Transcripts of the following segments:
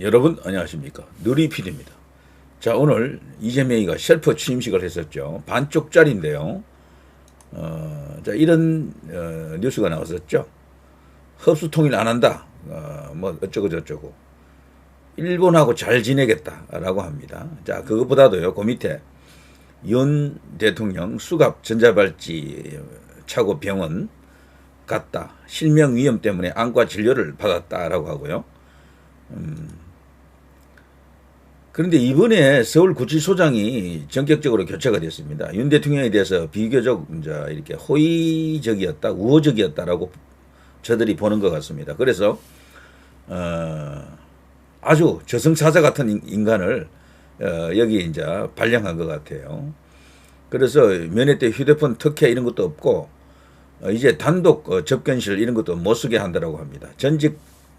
여러분 안녕하십니까 누리필입니다. 자 오늘 이재명이가 셀프 취임식을 했었죠. 반쪽짜리인데요. 어, 자 이런 어, 뉴스가 나왔었죠. 흡수 통일 안 한다. 어, 뭐 어쩌고 저쩌고. 일본하고 잘 지내겠다라고 합니다. 자 그것보다도요. 그 밑에 윤 대통령 수갑 전자발찌 차고 병원 갔다. 실명 위험 때문에 안과 진료를 받았다라고 하고요. 음, 그런데 이번에 서울구치소장이 전격적으로 교체가 됐습니다. 윤 대통령에 대해서 비교적 이제 이렇게 호의적이었다, 우호적이었다라고 저들이 보는 것 같습니다. 그래서 어, 아주 저승사자 같은 인간을 어, 여기 이제 발령한 것 같아요. 그래서 면회 때 휴대폰 특혜 이런 것도 없고 어, 이제 단독 어, 접견실 이런 것도 못 쓰게 한다라고 합니다. 전직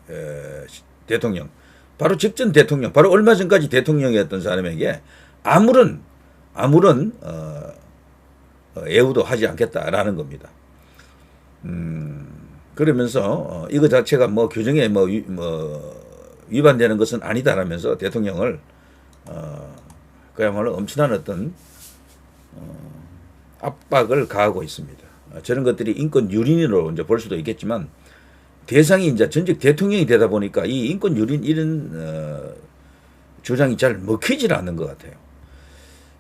에, 대통령 바로 직전 대통령, 바로 얼마 전까지 대통령이었던 사람에게 아무런 아무런 어, 어, 애우도 하지 않겠다라는 겁니다. 음, 그러면서 어, 이거 자체가 뭐 규정에 뭐, 위, 뭐 위반되는 것은 아니다라면서 대통령을 어, 그야말로 엄청난 어떤 어, 압박을 가하고 있습니다. 저런 것들이 인권 유린으로 이제 볼 수도 있겠지만 대상이 이제 전직 대통령이 되다 보니까 이 인권 유린 이런 어, 주장이 잘 먹히질 않는 것 같아요.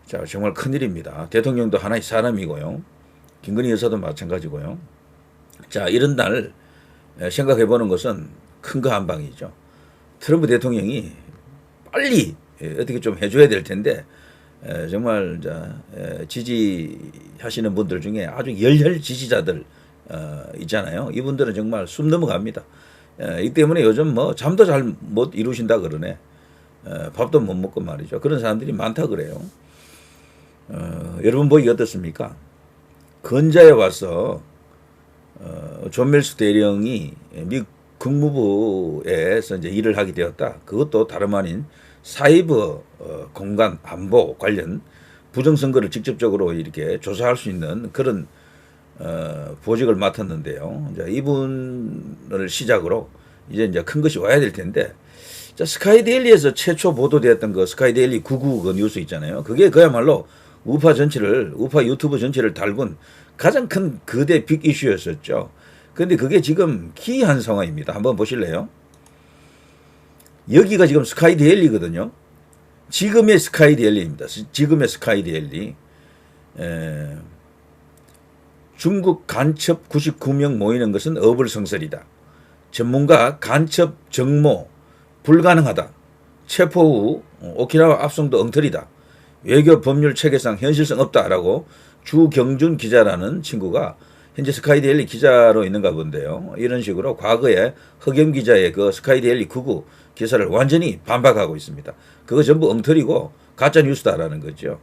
자 정말 큰일입니다. 대통령도 하나의 사람이고요. 김건희 여사도 마찬가지고요. 자 이런 날 생각해 보는 것은 큰 거 한 방이죠. 트럼프 대통령이 빨리 어떻게 좀 해줘야 될 텐데 정말 지지하시는 분들 중에 아주 열혈 지지자들 어, 있잖아요. 이분들은 정말 숨 넘어갑니다. 어, 이 때문에 요즘 뭐 잠도 잘 못 이루신다 그러네. 어, 밥도 못 먹고 말이죠. 그런 사람들이 많다 그래요. 어, 여러분 보기 어떻습니까? 건자에 와서 어, 존 멜스 대령이 미 국무부에서 이제 일을 하게 되었다. 그것도 다름 아닌 사이버 어, 공간 안보 관련 부정선거를 직접적으로 이렇게 조사할 수 있는 그런 어, 보직을 맡았는데요. 이제 이분을 시작으로 이제 이제 큰 것이 와야 될 텐데, 자, 스카이데일리에서 최초 보도되었던 그 스카이데일리 99 그 뉴스 있잖아요. 그게 그야말로 우파 전체를, 우파 유튜브 전체를 달군 가장 큰 거대 빅 이슈였었죠. 근데 그게 지금 기이한 상황입니다. 한번 보실래요? 여기가 지금 스카이데일리거든요. 지금의 스카이데일리입니다. 지금의 스카이데일리. 에, 중국 간첩 99명 모이는 것은 어불성설이다. 전문가 간첩 정모 불가능하다. 체포 후 오키나와 압송도 엉터리다. 외교 법률 체계상 현실성 없다라고 주경준 기자라는 친구가 현재 스카이데일리 기자로 있는가 본데요. 이런 식으로 과거에 흑염 기자의 그 스카이데일리 99 기사를 완전히 반박하고 있습니다. 그거 전부 엉터리고 가짜 뉴스다라는 거죠.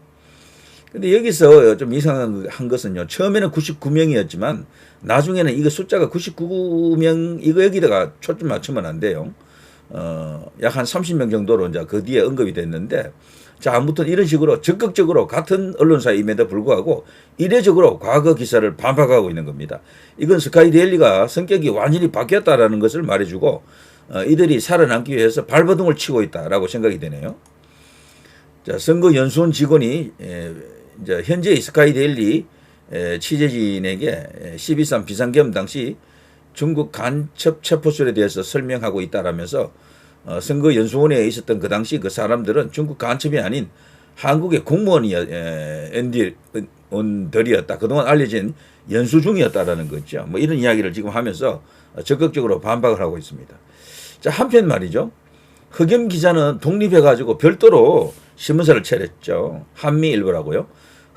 근데 여기서 좀 이상한 것은요. 처음에는 99명이었지만 나중에는 이거 숫자가 99명 이거 여기다가 초점 맞추면 안 돼요. 어, 약 한 30명 정도로 이제 그 뒤에 언급이 됐는데 자, 아무튼 이런 식으로 적극적으로 같은 언론사임에도 불구하고 이례적으로 과거 기사를 반박하고 있는 겁니다. 이건 스카이 데일리가 성격이 완전히 바뀌었다라는 것을 말해주고 어, 이들이 살아남기 위해서 발버둥을 치고 있다라고 생각이 되네요. 자, 선거 연수원 직원이 에, 이제 현재 스카이데일리 취재진에게 12.3 비상겸 당시 중국 간첩 체포술에 대해서 설명하고 있다라면서 어, 선거 연수원에 있었던 그 당시 그 사람들은 중국 간첩이 아닌 한국의 공무원들이었다. 그동안 알려진 연수 중이었다라는 거죠. 뭐 이런 이야기를 지금 하면서 적극적으로 반박을 하고 있습니다. 자, 한편 말이죠. 흑염 기자는 독립해가지고 별도로 신문사를 차렸죠. 한미일보라고요.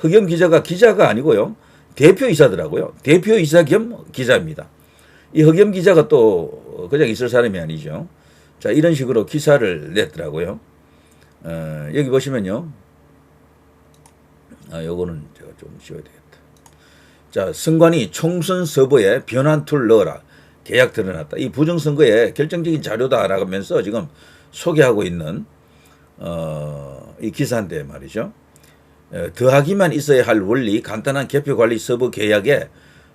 흑염 기자가 기자가 아니고요. 대표이사더라고요. 대표이사 겸 기자입니다. 이 흑염 기자가 또 그냥 있을 사람이 아니죠. 자, 이런 식으로 기사를 냈더라고요. 어, 여기 보시면요. 아, 요거는 제가 좀 지워야 되겠다. 자, 선관위 총선 서버에 변환 툴 넣어라. 계약 드러났다. 이 부정선거의 결정적인 자료다라고 하면서 지금 소개하고 있는, 어, 이 기사인데 말이죠. 더하기만 있어야 할 원리 간단한 개표 관리 서버 계약에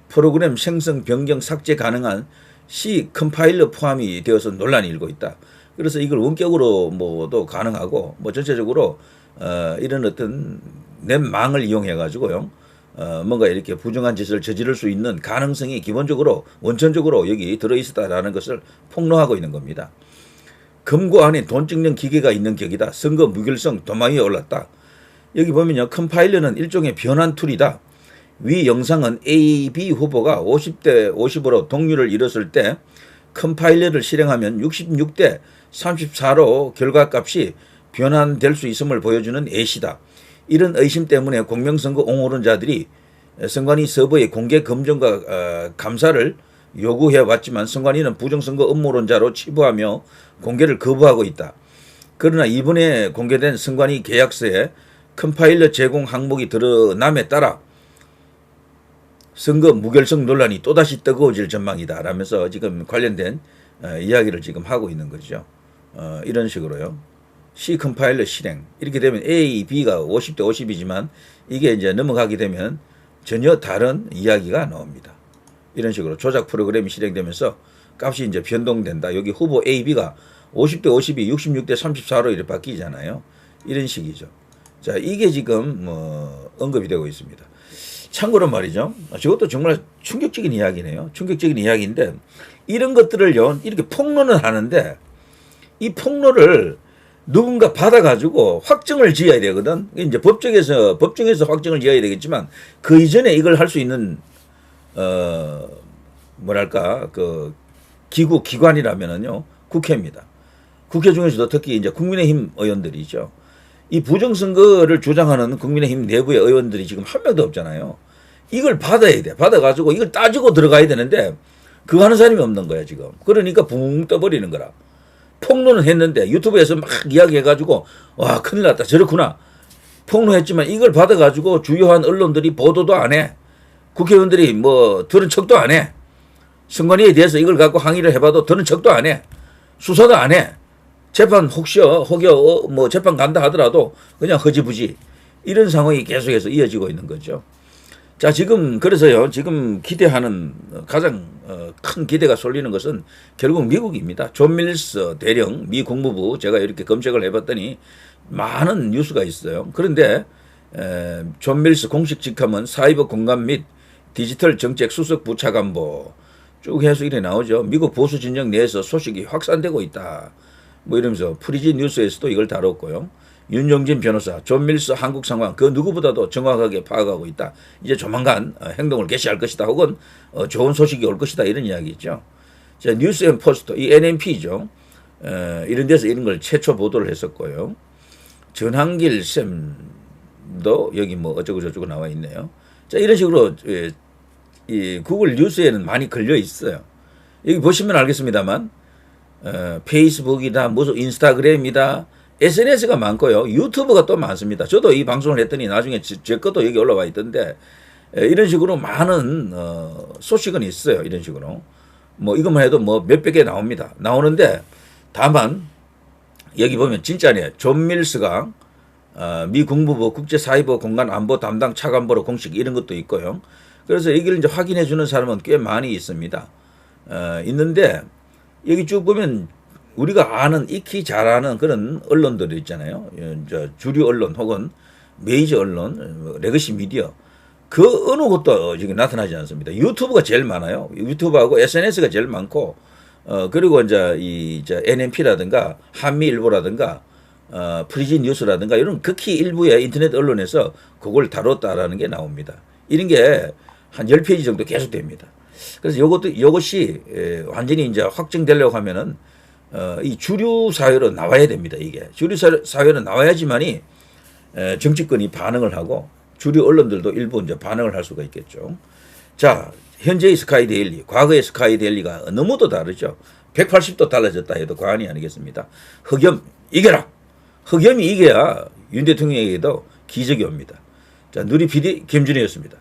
프로그램 생성 변경 삭제 가능한 C 컴파일러 포함이 되어서 논란이 일고 있다. 그래서 이걸 원격으로 뭐도 가능하고 뭐 전체적으로 어, 이런 어떤 내 망을 이용해 가지고요. 어, 뭔가 이렇게 부정한 짓을 저지를 수 있는 가능성이 기본적으로 원천적으로 여기 들어 있었다라는 것을 폭로하고 있는 겁니다. 금고 안에 돈 찍는 기계가 있는 격이다. 선거 무결성 도마 위에 올랐다. 여기 보면요. 컴파일러는 일종의 변환 툴이다. 위 영상은 A, B 후보가 50대 50으로 동률을 이뤘을 때 컴파일러를 실행하면 66대 34로 결과값이 변환될 수 있음을 보여주는 예시다. 이런 의심 때문에 공명선거 옹호론자들이 선관위 서버의 공개 검증과 어, 감사를 요구해 왔지만 선관위는 부정선거 음모론자로 치부하며 공개를 거부하고 있다. 그러나 이번에 공개된 선관위 계약서에 컴파일러 제공 항목이 드러남에 따라 선거 무결성 논란이 또다시 뜨거워질 전망이다. 라면서 지금 관련된 어, 이야기를 지금 하고 있는 거죠. 어, 이런 식으로요. C 컴파일러 실행. 이렇게 되면 A, B가 50대 50이지만 이게 이제 넘어가게 되면 전혀 다른 이야기가 나옵니다. 이런 식으로 조작 프로그램이 실행되면서 값이 이제 변동된다. 여기 후보 A, B가 50대 50이 66대 34로 이렇게 바뀌잖아요. 이런 식이죠. 자, 이게 지금 뭐 언급이 되고 있습니다. 참고로 말이죠. 저것도 정말 충격적인 이야기네요. 충격적인 이야기인데 이런 것들을요 이렇게 폭로는 하는데 이 폭로를 누군가 받아가지고 확정을 지어야 되거든. 이제 법정에서 법정에서 확정을 지어야 되겠지만 그 이전에 이걸 할 수 있는 어 뭐랄까 그 기구 기관이라면은요 국회입니다. 국회 중에서도 특히 이제 국민의힘 의원들이죠. 이 부정선거를 주장하는 국민의힘 내부의 의원들이 지금 한 명도 없잖아요. 이걸 받아야 돼. 받아가지고 이걸 따지고 들어가야 되는데 그거 하는 사람이 없는 거야 지금. 그러니까 붕 떠버리는 거라. 폭로는 했는데 유튜브에서 막 이야기해가지고 와 큰일 났다 저렇구나. 폭로했지만 이걸 받아가지고 주요한 언론들이 보도도 안 해. 국회의원들이 뭐 들은 척도 안 해. 선관위에 대해서 이걸 갖고 항의를 해봐도 들은 척도 안 해. 수사도 안 해. 재판 혹시 혹여 어, 뭐 재판 간다 하더라도 그냥 허지부지 이런 상황이 계속해서 이어지고 있는 거죠. 자 지금 그래서요 지금 기대하는 가장 어, 큰 기대가 쏠리는 것은 결국 미국입니다. 존 밀스 대령 미 국무부 제가 이렇게 검색을 해봤더니 많은 뉴스가 있어요. 그런데 에, 존 밀스 공식 직함은 사이버 공감 및 디지털 정책 수석 부차관보 쭉 해서 이래 나오죠. 미국 보수 진영 내에서 소식이 확산되고 있다. 뭐 이러면서 프리지 뉴스에서도 이걸 다뤘고요. 윤영진 변호사, 존 밀스 한국 상황 그 누구보다도 정확하게 파악하고 있다. 이제 조만간 어, 행동을 개시할 것이다. 혹은 어, 좋은 소식이 올 것이다. 이런 이야기죠. 자, 뉴스 앤 포스터, 이 NMP죠. 어, 이런 데서 이런 걸 최초 보도를 했었고요. 전한길 쌤도 여기 뭐 어쩌고 저쩌고 나와 있네요. 자, 이런 식으로 예, 이 구글 뉴스에는 많이 걸려 있어요. 여기 보시면 알겠습니다만 어, 페이스북이다, 무슨 인스타그램이다, SNS가 많고요. 유튜브가 또 많습니다. 저도 이 방송을 했더니 나중에 제, 제 것도 여기 올라와 있던데 에, 이런 식으로 많은 어, 소식은 있어요. 이런 식으로 뭐 이것만 해도 뭐 몇백 개 나옵니다. 나오는데 다만 여기 보면 진짜네. 존 밀스가 어, 미 국무부 국제사이버 공간 안보 담당 차관보로 공식 이런 것도 있고요. 그래서 여기를 이제 확인해 주는 사람은 꽤 많이 있습니다. 어, 있는데 여기 쭉 보면 우리가 아는 익히 잘 아는 그런 언론들 있잖아요. 예, 저 주류 언론 혹은 메이저 언론, 뭐 레거시 미디어 그 어느 것도 지금 나타나지 않습니다. 유튜브가 제일 많아요. 유튜브하고 SNS가 제일 많고 어 그리고 이제 이저 NMP라든가 한미일보라든가 어 프리지 뉴스라든가 이런 극히 일부의 인터넷 언론에서 그걸 다뤘다라는 게 나옵니다. 이런 게한 10페이지 정도 계속 됩니다. 그래서 요것도 이것이 완전히 이제 확정되려고 하면은 어, 이 주류 사회로 나와야 됩니다. 이게 주류 사회로 나와야지만이 에, 정치권이 반응을 하고 주류 언론들도 일부 이제 반응을 할 수가 있겠죠. 자, 현재의 스카이 데일리, 과거의 스카이 데일리가 너무도 다르죠. 180도 달라졌다 해도 과언이 아니겠습니다. 흑염 이겨라. 흑염이 이겨야 윤 대통령에게도 기적이 옵니다. 자, 누리 PD 김준이었습니다.